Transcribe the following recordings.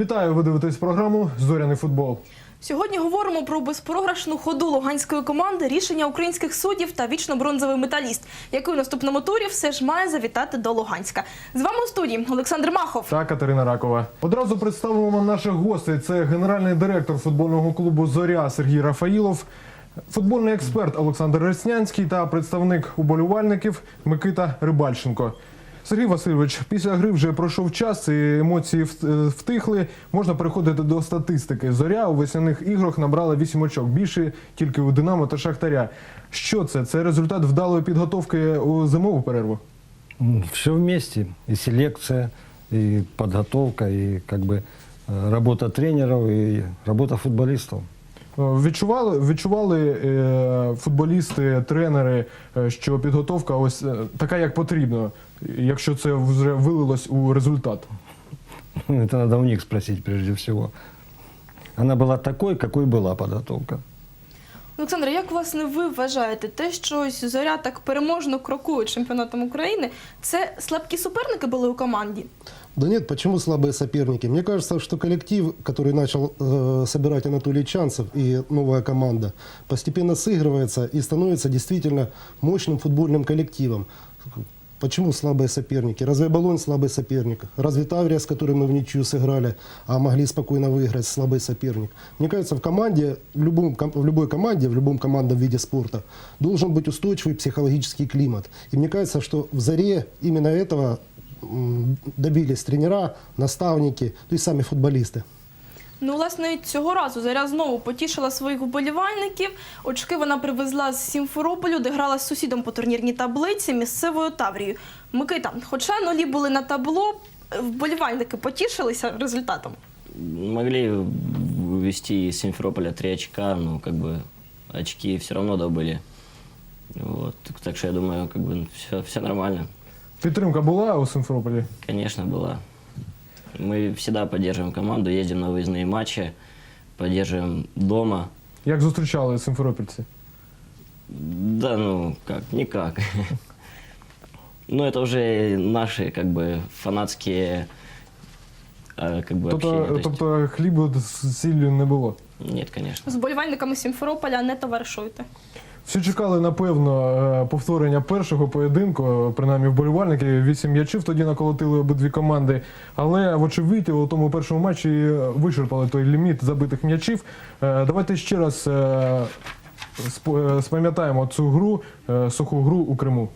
Вітаю, ви дивитесь програму Зоряний футбол. Сьогодні говоримо про безпрограшну ходу луганської команди, рішення українських суддів та вічно-бронзовий металіст, який у наступному турі все ж має завітати до Луганська. З вами у студії Олександр Махов. та Катерина Ракова. Одразу представимо вам наших гостей. Це генеральний директор футбольного клубу Зоря Сергій Рафаїлов, футбольний експерт Олександр Реснянський та представник уболівальників Микита Рибальченко. Сергій Васильович, після гри вже пройшов час, і емоції е, втихли. Можна переходити до статистики. Зоря у весняних іграх набрала 8 очок. Більше тільки у Динамо та Шахтаря. Що це? Це результат вдалої підготовки у зимову перерву? Все вместе. И селекция, и подготовка, и как бы э, работа тренеров, и работа футболистов. Е, Відчували, відчували е, футболісти, тренери, що підготовка ось така, як потрібно, якщо це вже вилилось у результат. Это надо у них спросить прежде всего. Она была такой, какой была подготовка. Олександр, як власне ви вважаєте, те, що ось зоря так переможно крокує чемпіонатом України, це слабкі суперники були у команді? Да нет, почему слабые соперники? Мне кажется, что коллектив, который начал э, собирать Анатолий Чанцев и новая команда, постепенно сыгрывается и становится действительно мощным футбольным коллективом. Почему слабые соперники? Разве Болонь слабый соперник? Разве Таврия, с которой мы в ничью сыграли, а могли спокойно выиграть, слабый соперник? Мне кажется, в команде, в, любом, ком- в любой команде, в любом командном виде спорта должен быть устойчивый психологический климат. И мне кажется, что в «Заре» именно этого м, добились тренера, наставники, то есть сами футболисты. Ну, власне, цього разу заря знову потішила своїх вболівальників. Очки вона привезла з Сімферополю, де грала з сусідом по турнірній таблиці місцевою Таврією. Микита, хоча нулі були на табло, вболівальники потішилися результатом. Могли вывести из Симферополя три очка, но как бы очки все равно добыли. Вот. Так что я думаю, как бы все, все нормально. Підтримка була у Симферополі? Конечно, была. Мы всегда поддерживаем команду, ездим на выездные матчи, поддерживаем дома. Як зустрічали симферопольці? Да, ну как, никак. Ну, это уже наши, как бы, фанатские, э, как бы, общения. Тобто, То есть- тобто хлібу з сіллю не було. Нет, конечно. З вболівальниками Сімферополя не товаришуйте. Всі чекали, напевно, е, повторення першого поєдинку, принаймні вболівальники. Вісім м'ячів тоді наколотили обидві команди. Але, вочевидь, у тому першому матчі вичерпали той ліміт забитих м'ячів. Е, Давайте ще раз е, сп- спам'ятаємо цю гру, суху гру у Криму.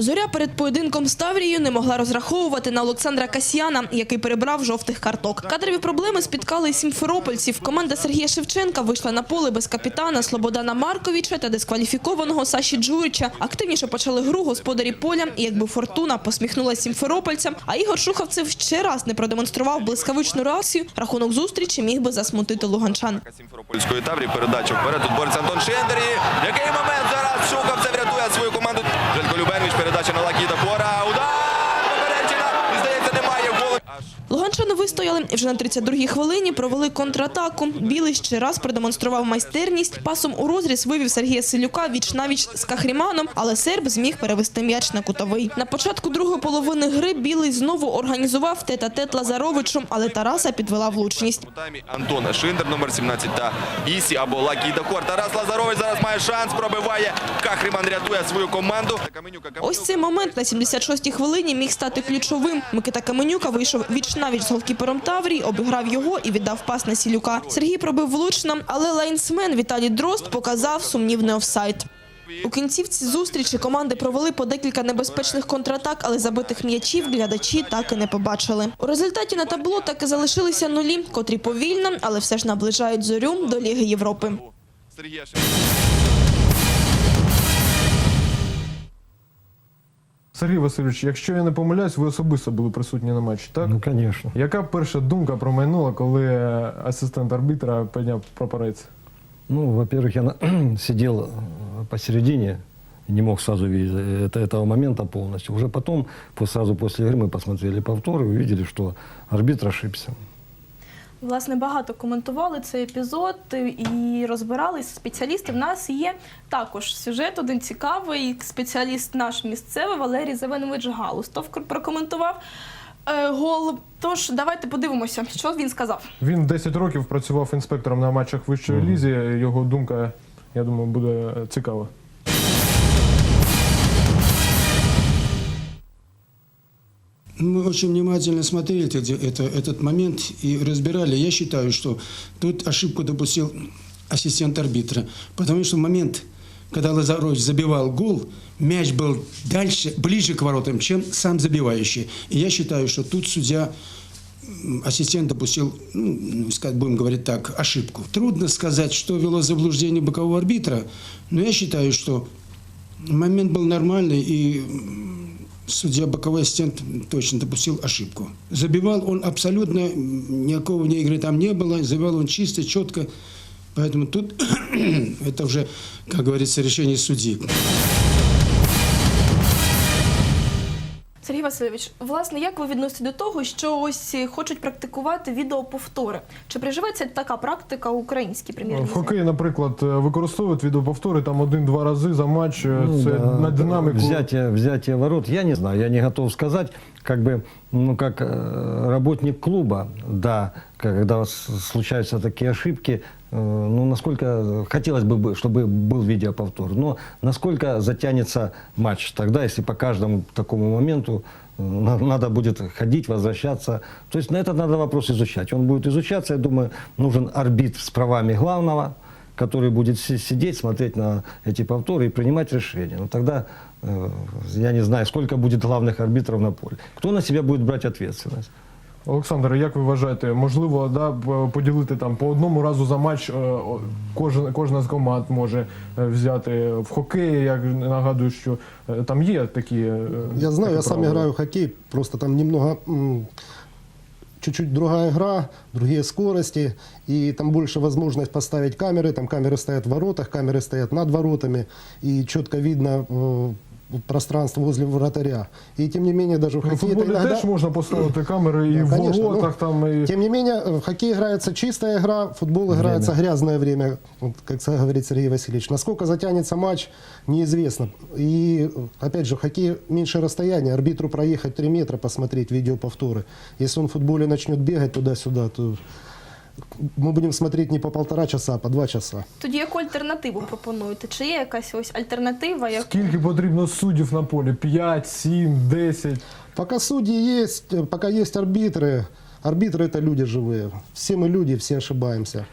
Зоря перед поєдинком з Таврією не могла розраховувати на Олександра Касьяна, який перебрав жовтих карток. Кадрові проблеми спіткали сімферопольців. Команда Сергія Шевченка вийшла на поле без капітана Слободана Марковіча та дискваліфікованого Саші Джурича. Активніше почали гру господарі поля, і якби фортуна посміхнулася сімферопольцям, а Ігор Шухавцев ще раз не продемонстрував блискавичну реакцію. Рахунок зустрічі міг би засмутити луганчан. Сімферопольської таврі передача вперед. Тут бореться Антон Шендер. І Який момент зараз Шуховцев рятує свою команду. Желько Любенович передача на Лакіта Хора. Луганчани вистояли і вже на 32-й хвилині провели контратаку. Білий ще раз продемонстрував майстерність. Пасом у розріз вивів Сергія Селюка віч навіч з Кахріманом, але серб зміг перевести м'яч на кутовий. На початку другої половини гри Білий знову організував тет-а-тет Лазаровичем, але Тараса підвела влучність. таймі Шиндер, номер 17, та Ісі або Лакіта Хор. Тарас Лазарович зараз має шанс, пробиває. Кахріман рятує свою команду. Ось цей момент на 76-й хвилині міг стати ключовим. Микита Каменюка вийшов віч навіч з голкіпером Таврії, обіграв його і віддав пас на Сілюка. Сергій пробив влучно, але лайнсмен Віталій Дрозд показав сумнівний офсайд. У кінцівці зустрічі команди провели по декілька небезпечних контратак, але забитих м'ячів глядачі так і не побачили. У результаті на табло так і залишилися нулі, котрі повільно, але все ж наближають зорю до Ліги Європи. Сергій Васильович, якщо я не помиляюсь, ви особисто були присутні на матчі, так? Ну, конечно. Яка перша думка промайнула, коли е, асистент арбітра підняв прапорець? Ну, во-первых, я на- сидел э, посередине и не мог сразу видеть э, это, этого момента полностью. Уже потом, по- сразу после игры, мы посмотрели повтор и увидели, что арбитр ошибся. Власне, багато коментували цей епізод і розбирались спеціалісти. В нас є також сюжет, один цікавий. Спеціаліст наш місцевий Валерій Завенович Галустов прокоментував е, гол. Тож давайте подивимося, що він сказав. Він 10 років працював інспектором на матчах вищої лізі. Його думка, я думаю, буде цікава. Мы очень внимательно смотрели это, это- этот момент и разбирали. Я считаю, что тут ошибку допустил ассистент арбитра. Потому что в момент, когда Лазарович забивал гол, мяч был дальше, ближе к воротам, чем сам забивающий. И я считаю, что тут судья ассистент допустил, ну, ну, будем говорить так, ошибку. Трудно сказать, что вело заблуждение бокового арбитра, но я считаю, что момент был нормальный, и судья боковой ассистент точно допустил ошибку. Забивал он абсолютно, м, никакого вне игры там не было, забивал он чисто, четко, поэтому тут это уже, как говорится, решение судьи. Васильович, власне, як ви відносите до того, що ось хочуть практикувати відеоповтори? Чи приживеться така практика у українській В прем'єр-лізі? хокеї, наприклад, використовують відеоповтори там один-два рази за матч. Ну Це да, на динаміку. Взятие, взятие ворот, я не знаю, я не готов сказать, как бы, ну, как э, работник клуба, да, когда с- случаются такие ошибки, э, ну, насколько хотелось бы, бы, чтобы был видеоповтор, но насколько затянется матч тогда, если по каждому такому моменту э, на- надо будет ходить, возвращаться. То есть на этот надо вопрос изучать. Он будет изучаться, я думаю, нужен арбитр с правами главного, который будет си- сидеть, смотреть на эти повторы и принимать решения. Ну тогда э, я не знаю, сколько будет главных арбитров на поле. Кто на себя будет брать ответственность? Олександр, як ви вважаєте, можливо, да, п- поділити там по одному разу за матч е, о, кожен, кожна з команд може е, взяти в хокеї, як нагадую, що е, там є такі. е, Я знаю, такі я сам правила. играю в хоккей, просто там немного м, чуть-чуть другая игра, другие скорости, и там больше возможность поставить камеры, там камеры стоят в воротах, камеры стоят над воротами, и четко видно э, пространство возле вратаря. И тем не менее даже в Ну, В хоккее это футболі иногда... теж можна поставити камери і Да, в конечно, ну, там і Тем не менее, в хоккей играется чистая игра, в футбол играется грязное время, вот, как говорит Сергей Васильевич. Насколько затянется матч, неизвестно. И, опять же, в хоккее меньше расстояния. Арбитру проехать 3 метра, посмотреть видеоповторы. Если он в футболе начнет бегать туда-сюда, то мы будем смотреть не по полтора часа, а по два часа. Тоді яку альтернативу пропонуєте? Чи є якась ось альтернатива? Як... скільки потрібно суддів на полі? 5, 7, 10. Пока судьи есть, э, пока есть арбитры, арбитры это люди живые. Все мы люди, все ошибаемся.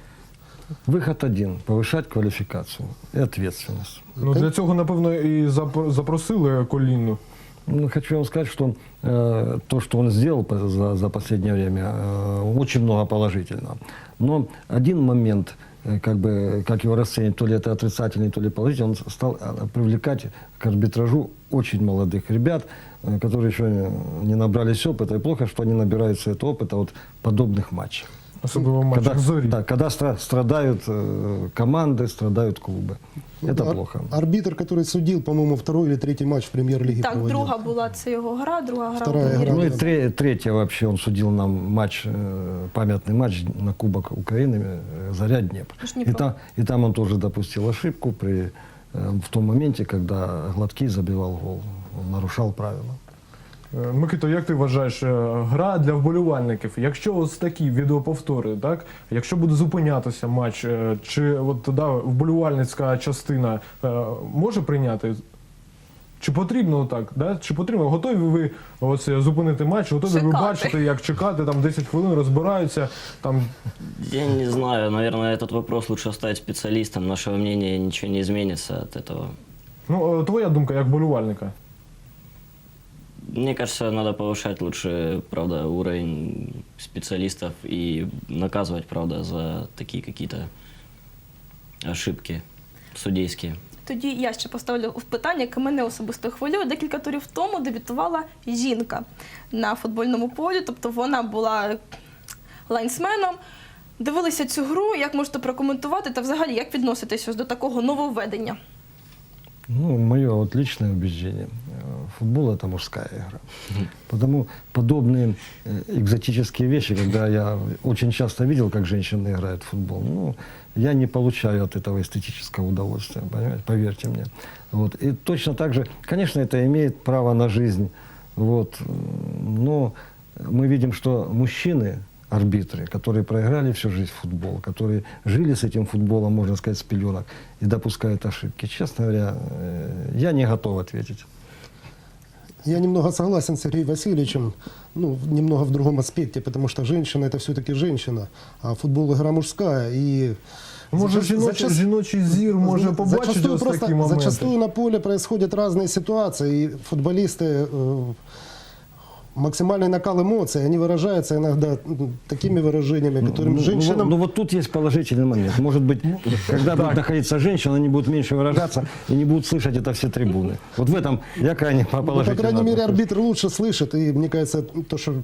Выход один – повышать квалификацию и ответственность. Ну для цього, напевно, і запро- запросили колінну. Ну, хочу вам сказать, что э, то, что он сделал по- за, за последнее время, э, очень много положительного. Но один момент, э, как бы, как его расценить, то ли это отрицательный, то ли положительный, он стал э, привлекать к арбитражу очень молодых ребят, э, которые еще не- не набрались опыта. И плохо, что они набираются этого опыта от подобных матчей. Особливо в матчах Когда, зорі. да, когда стра- страдают э, команды, страдают клубы. Это Ар- плохо. Арбитр, который судил, по-моему, второй или третий матч в премьер-лиге Так, проводил. друга була це його гра, друга гра. Вторая у гра. прем'єр-лізі. Ну и тре- третье вообще он судил нам матч, э, памятный матч на Кубок Украины э, «Заря Днепр». Уж Днепро. И там, и там он тоже допустил ошибку при, э, в том моменте, когда Гладкий забивал гол. Он нарушал правила. Е, Микито, як ти вважаєш, е, гра для вболівальників? Якщо ось такі відеоповтори, так якщо буде зупинятися матч, е, чи от да, вболівальницька частина може прийняти? Чи потрібно так? Да? Чи потрібно? Готові ви ось зупинити матч? Готові ви Чекати. бачити, як чекати там 10 хвилин, розбираються там. Я не знаю, наверное, этот вопрос лучше оставить специалистам. Нашего мнения ничего не изменится от этого. Ну, твоя думка як вболівальника? Мне кажется, надо повышать лучше, правда, уровень специалистов и наказывать, правда, за такие какие-то ошибки судейские. Тоді я ще поставлю в питання, яке мене особисто хвилює. Декілька турів тому дебютувала жінка на футбольному полі, тобто вона була лайнсменом. Дивилися цю гру, як можете прокоментувати та взагалі як відноситесь ось до такого нововведення? Ну, мое вот личное убеждение. Футбол это мужская игра. Потому подобные э, экзотические вещи, когда я очень часто видел, как женщины играют в футбол, ну, я не получаю от этого эстетического удовольствия, понимаете, поверьте мне. Вот. И точно так же, конечно, это имеет право на жизнь, вот, но мы видим, что мужчины, арбитры, которые проиграли всю жизнь в футбол, которые жили с этим футболом, можно сказать, с пеленок, и допускают ошибки. Честно говоря, э, я не готов ответить. Я немного согласен с Сергеем Васильевичем, ну, немного в другом аспекте, потому что женщина это все-таки женщина, а футбол игра мужская. И Може, зачаст- жіночий, зачаст- жіночий зір може побачити зачастую, ось просто, такі моменти. зачастую на поле происходят разные ситуации, и футболисты э, максимальный накал эмоций, они выражаются иногда м, такими выражениями, которыми Ну, ну, женщинам... ну, вот тут есть положительный момент. Может быть, когда будет находиться женщина, они будут меньше выражаться и не будут слышать это все трибуны. Вот в этом я крайне Ну, положительно. по крайней мере, отношусь. арбитр лучше слышит, и мне кажется, то, что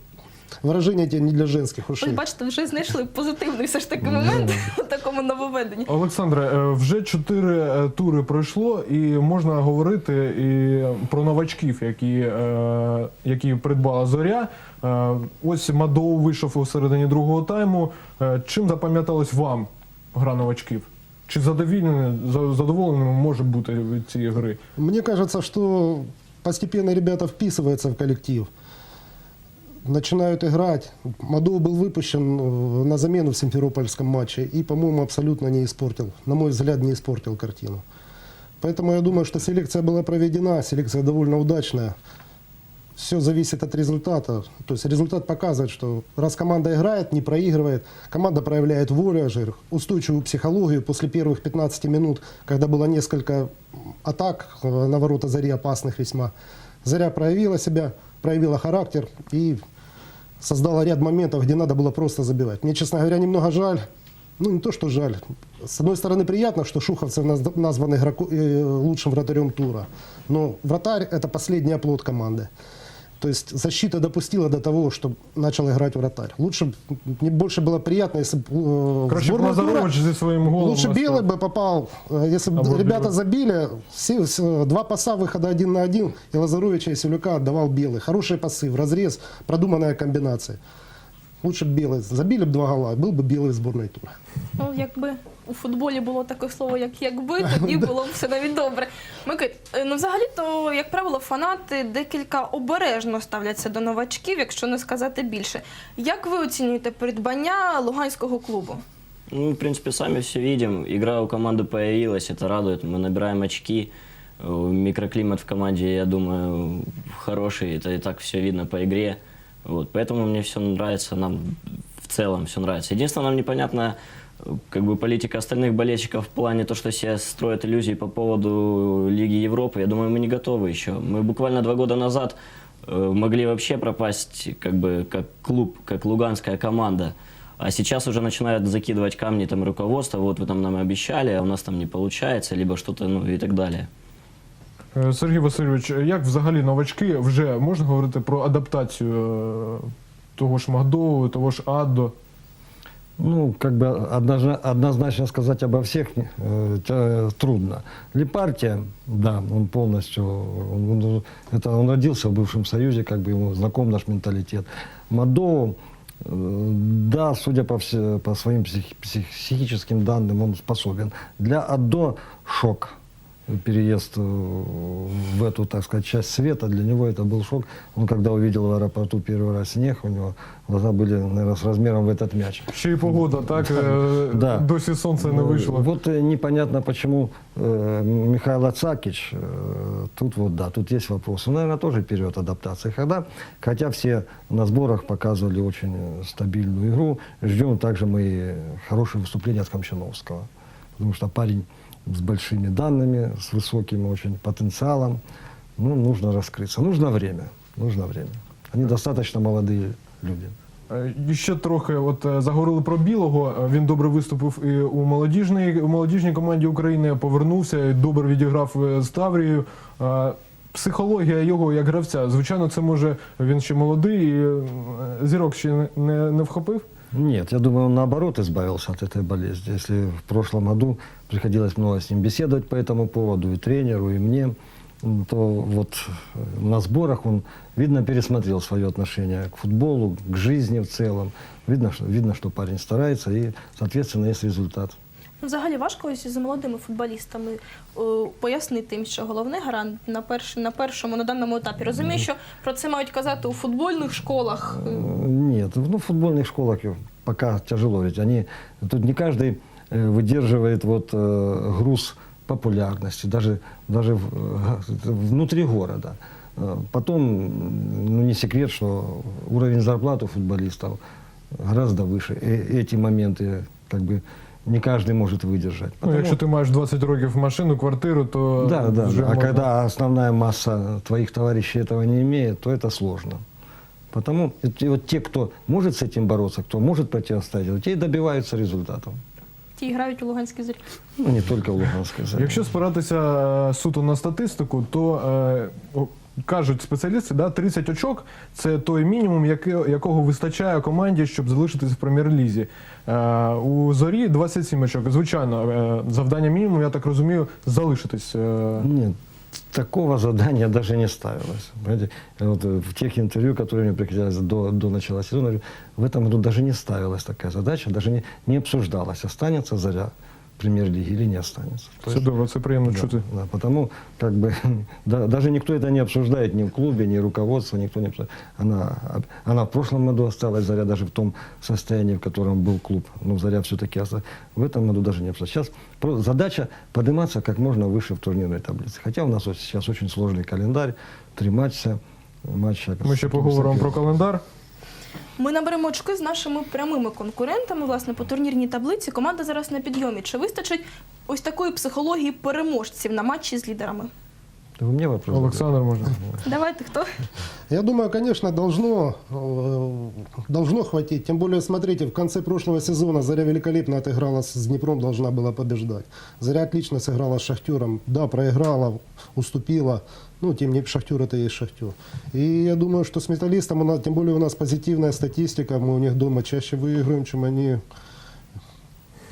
выражения эти не для женских ушей. Ось бачите, вже знайшли позитивний все ж таки момент у такому нововведенні. Олександре, е, вже чотири е, тури пройшло, і можна говорити і про новачків, які, е, які придбала зоря. Е, Ось Мадоу вийшов у середині другого тайму. Е, Чим запам'яталась вам гра новачків? Чи задовільними за- задоволеними може бути від цієї гри? Мне кажется, что постепенно ребята вписываются в коллектив, Начинают играть. Мадоу был выпущен э, на замену в Симферопольском матче и, по-моему, абсолютно не испортил, на мой взгляд, не испортил картину. Поэтому я думаю, что селекция была проведена, селекция довольно удачная. Все зависит от результата. То есть результат показывает, что раз команда играет, не проигрывает, команда проявляет волю, жир, устойчивую психологию после первых 15 минут, когда было несколько атак э, на ворота Зари опасных весьма. Заря проявила себя, проявила характер и создала ряд моментов, где надо было просто забивать. Мне, честно говоря, немного жаль. Ну, не то, что жаль. С одной стороны, приятно, что Шуховцев наз- назван игроку- э, лучшим вратарем тура. Но вратарь – это последний оплот команды. То есть защита допустила до того, что начал играть вратарь. Лучше, б- мне больше было приятно, если бы э, в Краще б сборную тура Лазарович зі своїм голом. Лучше на Белый старт. бы попал, э, если бы Або ребята Белый. забили, все, все- два паса выхода один на один, и Лазаровича и Селюка отдавал Белый. Хорошие пасы, в разрез, продуманная комбинация. Лучше бы Белый. Забили бы два гола, был бы Белый в сборной тура. Ну, якби у футболі було таке слово, як якби, тоді було б все навіть добре. Микит, е, ну взагалі-то, як правило, фанати декілька обережно ставляться до новачків, якщо не сказати більше. Як ви оцінюєте придбання луганського клубу? Ну, в принципе, сами все видим. Игра у команды появилась, это радует. Мы набираем очки. Э, Микроклимат в команде, я думаю, хороший. Это и так все видно по игре. Вот. Поэтому мне все нравится, нам в целом все нравится. Единственное, нам непонятно э, как бы политика остальных болельщиков в плане то, что себе строят иллюзии по поводу Лиги Европы. Я думаю, мы не готовы еще. Мы буквально два года назад э, могли вообще пропасть как бы как клуб, как луганская команда. А сейчас уже начинают закидывать камни там руководство, вот вы там нам обещали, а у нас там не получается, либо что-то, ну и так далее. Е, Сергій Васильович, як взагалі новачки вже можна говорити про адаптацію е, того ж Магдову, того ж Аддо? Ну, как бы однозна- однозначно сказать обо всех э, тя- трудно. Лепартия, да, он полностью, он, он- это он родился в бывшем Союзе, как бы ему знаком наш менталитет. Мадоу, э, да, судя по, все, по своим псих- псих- психическим данным, он способен. Для Адо шок переезд э, в эту, так сказать, часть света, для него это был шок. Он когда увидел в аэропорту первый раз снег, у него глаза были, наверное, с размером в этот мяч. Ще й погода, так? Да. Досі сонце не. Вот э, непонятно, почему э, Михаил Цакич, э, тут вот, да, тут есть вопрос. Он, наверное, тоже период адаптации. Когда, хотя все на сборах показывали очень э, стабильную игру, ждем также мы и хорошее выступление от Камчановского. Потому что парень с большими данными, с высоким очень потенциалом. Ну, нужно раскрыться. Нужно время. Нужно время. Они достаточно молодые люди. Е, І ще трохи от е, заговорили про білого. Е, Він добре виступив і у молодіжній, у молодіжній команді України. Повернувся і добре відіграв е, з Таврією. Е, Психологія його як гравця, звичайно, це може він ще молодий, і е, зірок ще не, не, не вхопив. Нет, я думаю, он наоборот избавился от этой болезни. Если в прошлом году приходилось много с ним беседовать по этому поводу, и тренеру, и мне, м, то вот э, на сборах он, видно, пересмотрел свое отношение к футболу, к жизни в целом. Видно, что, видно, что парень старается и, соответственно, есть результат. Ну, Взагалі важко ось з молодими футболістами о, пояснити їм, що головне гарант на, перш, на першому, на даному етапі. Розумію, що про це мають казати у футбольних школах. Э, Нет, ну в футбольных школах пока тяжело, ведь они, тут не каждый э, выдерживает вот э, груз популярности, даже, даже в- э, внутри города. Э, Потом, м, ну не секрет, что уровень зарплат у футболистов гораздо выше. И эти моменты как бы не каждый может выдержать. Ну, Потому- якщо ти маєш 20 років машину, квартиру, то да, да, вже да. А можна- когда основная масса твоих товарищей этого не имеет, то это сложно. Потому и вот те, кто может с этим бороться, кто может противостоять, вот те и добиваются результатов. Ті грають у Луганській зорі. Ну, не только в Луганской зоне. Якщо спиратися е, суто на статистику, то е, о, кажуть спеціалісти, да, 30 очок це той мінімум, яки- якого вистачає команді, щоб залишитися в прем'єр-лізі. Е, у зорі 27 очок. Звичайно, е, завдання мінімум, я так розумію, залишитись. е, Нет, такого задания даже не ставилось. Понимаете? Вот э, в тех интервью, которые мне приходилось до, до начала сезона, говорю, в этом году даже не ставилась такая задача, даже не, не обсуждалась, останется заря в премьер-лиге или не останется. То Це есть- добре, це приємно Да, чути. да, потому как бы да, даже никто это не обсуждает ни в клубе, ни руководство, никто не обсуждает. Она, она в прошлом году осталась, Заря даже в том состоянии, в котором был клуб. Но Заря все-таки осталась. В этом году даже не обсуждает. Сейчас про- задача подниматься как можно выше в турнирной таблице. Хотя у нас вот сейчас очень сложный календарь, три матча. матча Ми ще поговоримо про календар. Ми наберемо очки з нашими прямими конкурентами, власне, по турнірній таблиці. Команда зараз на підйомі. Чи вистачить ось такої психології переможців на матчі з лідерами? Это вы мне вопрос Олександр можна. Давайте хто? Я думаю, конечно, должно, э, должно хватить. Тем более, смотрите, в конце прошлого сезона Заря великолепно отыграла с Днепром, должна была побеждать. Заря отлично сыграла с Шахтером. Да, проиграла, уступила. Ну, тем не менее, Шахтер это и есть Шахтер. И я думаю, что с Металлистом, у нас, тем более у нас позитивная статистика, мы у них дома чаще выигрываем, чем они.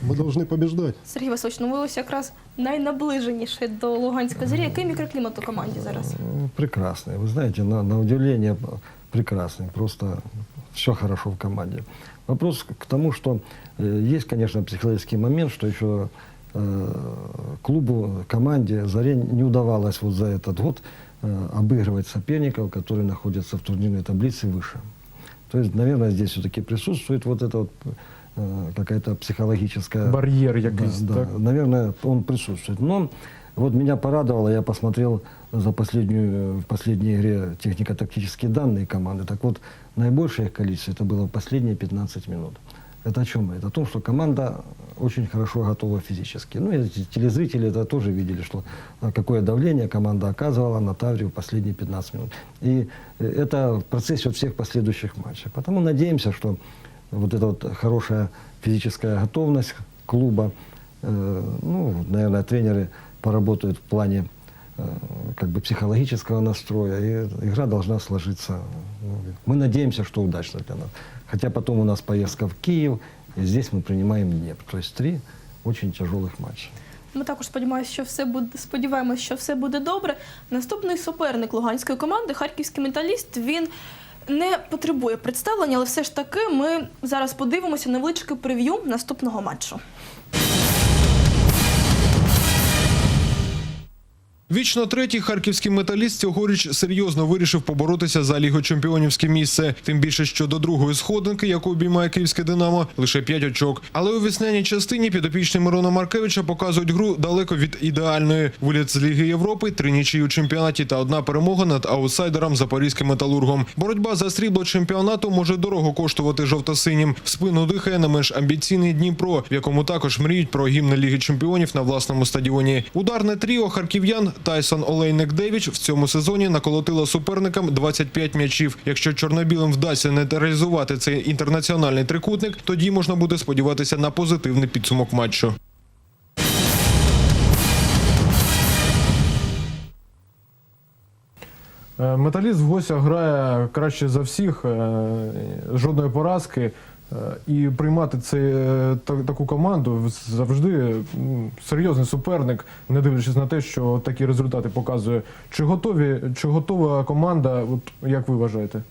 Мы должны побеждать. Сергій Васильович, ну ви ось якраз найнаближеніші до Луганської зорі. Який мікроклімат у команді зараз? Ну, Прекрасный. Вы знаете, на, на удивление прекрасный. Просто все хорошо в команде. Вопрос к тому, что э, есть, конечно, психологический момент, что еще э, клубу, команде Заре не удавалось вот за этот год э, обыгрывать соперников, которые находятся в турнирной таблице выше. То есть, наверное, здесь все-таки присутствует вот это вот э, какая-то психологическая да, якийсь, да, так? наверное, он присутствует. Но вот меня порадовало, я посмотрел за последнюю, в последней игре технико-тактические данные команды. Так вот, наибольшее их количество это было в последние 15 минут. Это о чем? Это о том, что команда очень хорошо готова физически. Ну, и телезрители это тоже видели, что а, какое давление команда оказывала на Таврию последние 15 минут. И э, это в процессе вот всех последующих матчей. Потому надеемся, что вот эта вот хорошая физическая готовность клуба, э, ну, наверное, тренеры поработают в плане э, как бы психологического настроя, и игра должна сложиться. Ну, Мы надеемся, что удачно для нас. Хотя потом у нас поездка в Киев, и здесь мы принимаем Днепр. То есть три очень тяжелых матча. Ми також сподіваємося, що все буде сподіваємося, що все буде добре. Наступний суперник луганської команди, харківський металіст. Він не потребує представлення, але все ж таки ми зараз подивимося невеличке прев'ю наступного матчу. Вічно третій харківський металіст цьогоріч серйозно вирішив поборотися за лігочемпіонівське місце. Тим більше, що до другої сходинки, яку обіймає київське Динамо, лише 5 очок. Але у весняній частині підопічні Мирона Маркевича показують гру далеко від ідеальної. Виліт з Ліги Європи, три нічиї у чемпіонаті та одна перемога над аутсайдером запорізьким металургом. Боротьба за срібло чемпіонату може дорого коштувати жовто-синім. В спину дихає не менш амбіційний Дніпро, в якому також мріють про гімн Ліги Чемпіонів на власному стадіоні. Ударне тріо харків'ян Тайсон Олейник Девіч в цьому сезоні наколотило суперникам 25 м'ячів. Якщо чорнобілим вдасться нейтралізувати цей інтернаціональний трикутник, тоді можна буде сподіватися на позитивний підсумок матчу. Е, Металіст в гостях грає краще за всіх, е, жодної поразки. Е, І приймати цей, е, та- таку команду завжди м, серйозний суперник, не дивлячись на те, що такі результати показує. Чи готові, чи готова команда, от як ви вважаєте?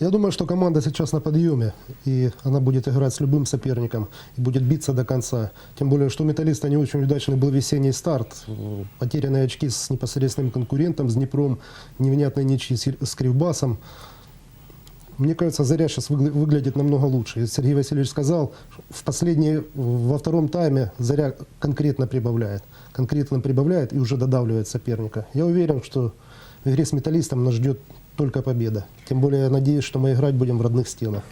Я думаю, что команда сейчас на подъеме, и она будет играть с любым соперником, и будет биться до конца. Тем более, что у «Металлиста» не очень удачный был весенний старт. Э, Потерянные очки с непосредственным конкурентом, с Днепром, невнятные ничьи с с Кривбасом. Мне кажется, «Заря» сейчас выглядит намного лучше. И Сергей Васильевич сказал, что в последние, во втором тайме «Заря» конкретно прибавляет. Конкретно прибавляет и уже додавливает соперника. Я уверен, что в игре с «Металлистом» нас ждет только победа. Тем более я надеюсь, что мы играть будем в родных стенах.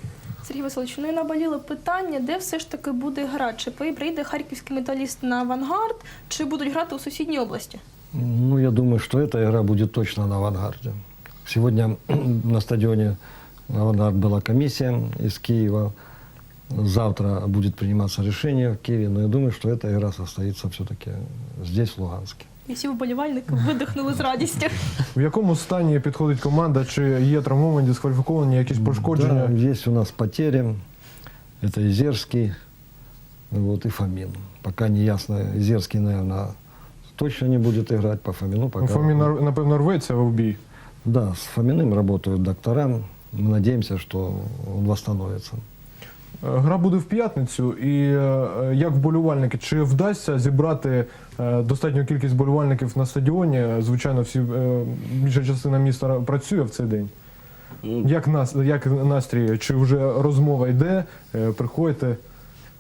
Сергій Васильович, ну і наболіло питання, де все ж таки буде гра? Чи прийде харківський металіст на авангард, чи будуть грати у сусідній області? Ну, я думаю, что эта игра будет точно на авангарде. Сегодня на стадионе авангард была комиссия из Киева. Завтра будет приниматься решение в Киеве, но я думаю, что эта игра состоится все-таки здесь, в Луганске. І всі вболівальники видихнули з радістю. В якому стані підходить команда? Чи є травмовані, дискваліфіковані, якісь пошкодження? Да, есть у нас потери. Это Изерский вот, и Фомин. Пока не ясно. Изерский, наверное, точно не будет играть. По Фомину пока... Ну, Фомін, нар- напевно, рветься в бій. Да, с Фоминым работают доктора. Мы надеемся, что он восстановится. Е, Гра буде в п'ятницю, і е, як вболівальники, чи вдасться зібрати е, достатню кількість вболівальників на стадіоні? Звичайно, всі більша частина міста працює в цей день. Ну, Як нас як настрій? Чи вже розмова йде? Приходьте.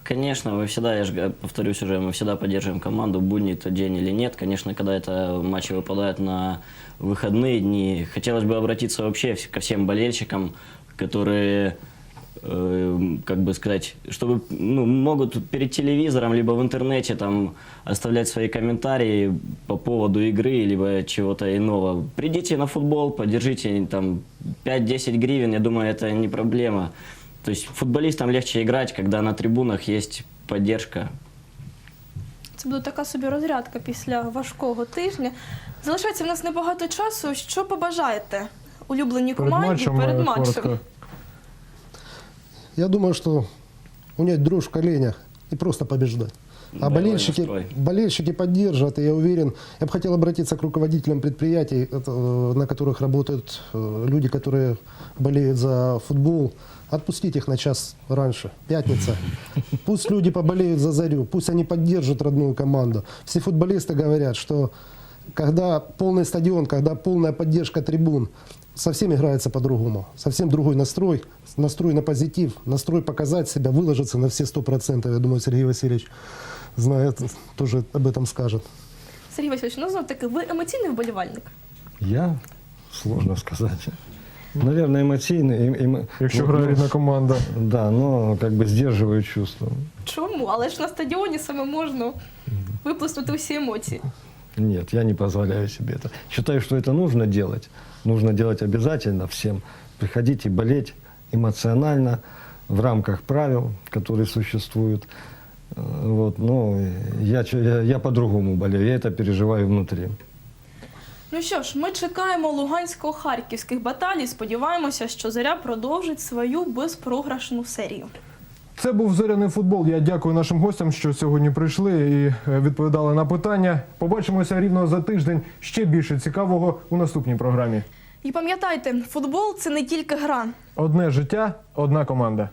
Конечно, мы всегда, я же повторюсь уже, мы всегда поддерживаем команду, будний это день или нет. Конечно, когда это матчи выпадают на выходные дни, хотелось бы обратиться вообще ко всем болельщикам, которые, э, как бы сказать, чтобы ну, могут перед телевизором, либо в интернете там оставлять свои комментарии по поводу игры, либо чего-то иного. Придите на футбол, поддержите там 5-10 гривен, я думаю, это не проблема. То есть футболистам легче играть, когда на трибунах есть поддержка. Це буде така собі розрядка після важкого тижня. Залишається в нас небагато часу. Що побажаєте улюбленій Перед команді матчем, перед е, матчем? коротко. Я думаю, что унять дрожь в коленях и просто побеждать. А Боевой болельщики, настрой. болельщики поддержат, и я уверен. Я бы хотел обратиться к руководителям предприятий, это, э, на которых работают э, люди, которые болеют за футбол. Отпустить их на час раньше, пятница. Пусть люди поболеют за Зарю, пусть они поддержат родную команду. Все футболисты говорят, что когда полный стадион, когда полная поддержка трибун, совсем играется по-другому. Совсем другой настрой, настрой на позитив, настрой показать себя, выложиться на все сто процентов. Я думаю, Сергей Васильевич знает, тоже об этом скажет. Сергій Васильович, ну знов таки, ви емоційний вболівальник? Я? Сложно сказать. Наверное, эмоционный. эм- эмо- Якщо ну, грає ну, рідна команда. Да, но как бы сдерживаю чувства. Чому? Але ж на стадіоні саме можна виплеснути усі емоції. Нет, я не позволяю себе это. Считаю, что это нужно делать. Нужно делать обязательно всем. Приходить и болеть эмоционально в рамках правил, которые существуют. Э, Вот, но я, чё- я, я по-другому болею, я это переживаю внутри. Ну що ж, ми чекаємо лугансько-харківських баталій. Сподіваємося, що заря продовжить свою безпрограшну серію. Це був зоряний футбол. Я дякую нашим гостям, що сьогодні прийшли і е, відповідали на питання. Побачимося рівно за тиждень. Ще більше цікавого у наступній програмі. І пам'ятайте, футбол це не тільки гра. Одне життя, одна команда.